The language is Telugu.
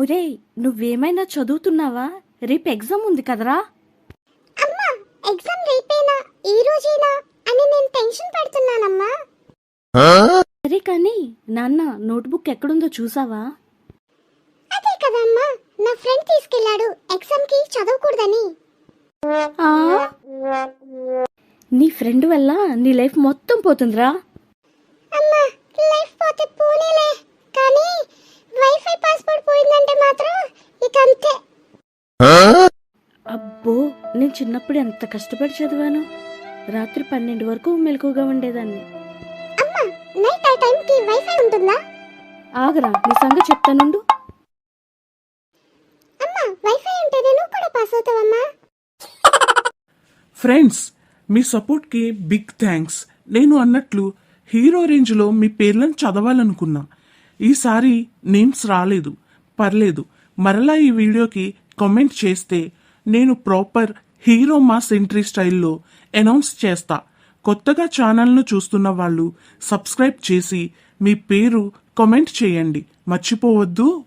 ఒరేయ్ నువ్వేమైనా చదువుతున్నావా? రేపు ఎగ్జామ్ ఉంది కదరా? అమ్మా ఎగ్జామ్ రేపేనా? ఈ రోజేనా? అని నేను టెన్షన్ పడుతున్నానమ్మా. సరే కానీ నాన్న నోట్బుక్ ఎక్కడుందో చూసావా? అదే కదమ్మా నా ఫ్రెండ్ తీసుకెళ్ళాడు ఎగ్జామ్కి చదవకూడదని. ఆ? నీ ఫ్రెండ్ వల్ల నీ లైఫ్ మొత్తం పోతుందిరా. అమ్మా లైఫ్ పోతే పోనీలే. నేను చిన్నప్పుడు ఎంత కష్టపడి చదివాను? రాత్రి పన్నెండు వరకు మెలకుగా ఉండేదాన్ని. అమ్మా నైట్ ఆ టైంకి వైఫై ఉంటుందా? ఆగరా నీ సంగతి చెప్తానుండు ఫ్రెండ్స్ మీ సపోర్ట్కి బిగ్ థ్యాంక్స్ నేను అన్నట్లు హీరో రేంజ్లో మీ పేర్లను చదవాలనుకున్నా. ఈసారి నేమ్స్ రాలేదు పర్లేదు. మరలా ఈ వీడియోకి కామెంట్ చేస్తే నేను ప్రాపర్ హీరో మాస్ ఎంట్రీ స్టైల్లో అనౌన్స్ చేస్తా. కొత్తగా ఛానల్ను చూస్తున్న వాళ్ళు సబ్స్క్రైబ్ చేసి మీ పేరు కామెంట్ చేయండి. మర్చిపోవద్దు.